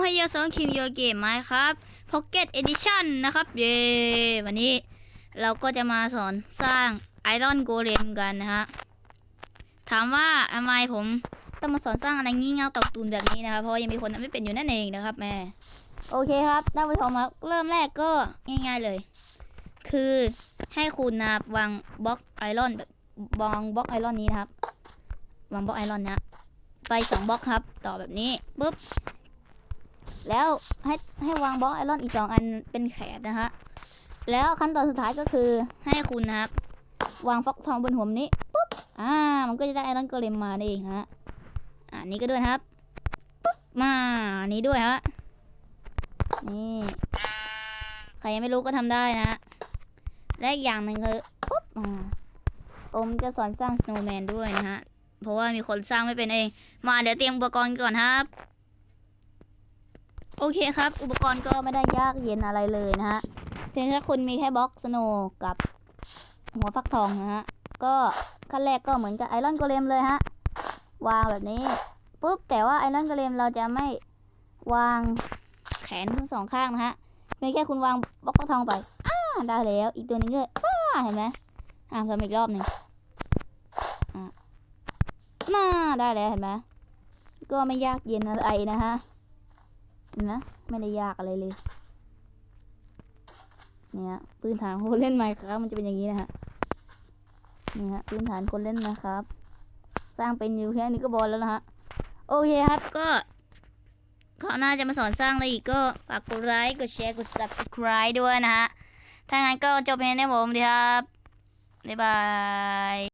ให้ยาสองคิมโยเกมไหมครับพ็อกเก็ตเอดิชั่นนะครับ เย้วันนี้เราก็จะมาสอนสร้างไอรอนโกเลมกันนะฮะถามว่าทำไมผมต้องมาสอนสร้างอะไรงี่เง่าตอกตูนแบบนี้นะครับเพราะยังมีคนทำไม่เป็นอยู่นั่นเองนะครับแม่โอเคครับท่านผู้ชมครับเริ่มแรกก็ง่าย ๆเลย คือให้คุณนะวางบล็อกไอรอนแบบวางบล็อกไอรอนนี้นะครับวางบล็อกไอรอนนะไปสองบล็อกครับ ต่อแบบนี้ปุ๊บ แล้วให้ให้วางบล็อกไอรอนอีกสองอันเป็นแขนนะฮะ แล้วขั้นตอนสุดท้ายก็คือให้คุณนะครับ วางฟักทองบนหัวมนนี้ปุ๊บ อ่า มันก็จะได้ไอรอนโกเลมมานั่เองฮะ อ่านี้ก็ด้วยครับปุ๊บ มาอันนี้ด้วยฮะ นี่ ใครยังไม่รู้ก็ทำได้นะฮะและอีกอย่างหนึ่งคือปุ๊บอ่าผมจะสอนสร้างสโนว์แมนด้วยนะฮะ เพราะว่ามีคนสร้างไม่เป็นเอง มาเดี๋ยวเตรียมอุปกรณ์ก่อนครับ โอเคครับ อุปกรณ์ก็ไม่ได้ยากเย็นอะไรเลยนะฮะเพียงแค่คุณมีแค่บล็อกสโนกับหัวฟักทองนะฮะ ก็ขั้นแรกก็เหมือนกับไอรอนโกเลมเลยฮะ วางแบบนี้ปุ๊บแต่ว่าไอรอนโกเลมเราจะไม่วางแขนทั้งสองข้างนะฮะเพียงแค่คุณวางบล็อกฟักทองไปอ่าได้แล้ว อีกตัวนึงก็อ่าเห็นไหมอ่าทำอีกรอบหนึ่งอ่ามาได้แล้วเห็นไหมก็ไม่ยากเย็นอะไรนะฮะ เห็นไหมไม่ได้ยากอะไรเลย เนี่ยพื้นฐานคนเล่นไมค์ครับมันจะเป็นอย่างนี้นะฮะนี่ฮะพื้นฐานคนเล่นนะครับ สร้างเป็นอยู่แค่นี้ก็บอลแล้วนะฮะโอเคครับก็เขาหน่าจะมาสอนสร้างอะไรอีกก็ฝากกดไลค์กดแชร์กด subscribe ด้วยนะฮะถ้างั้นก็จบเพลงในผมดีครับบ๊ายบาย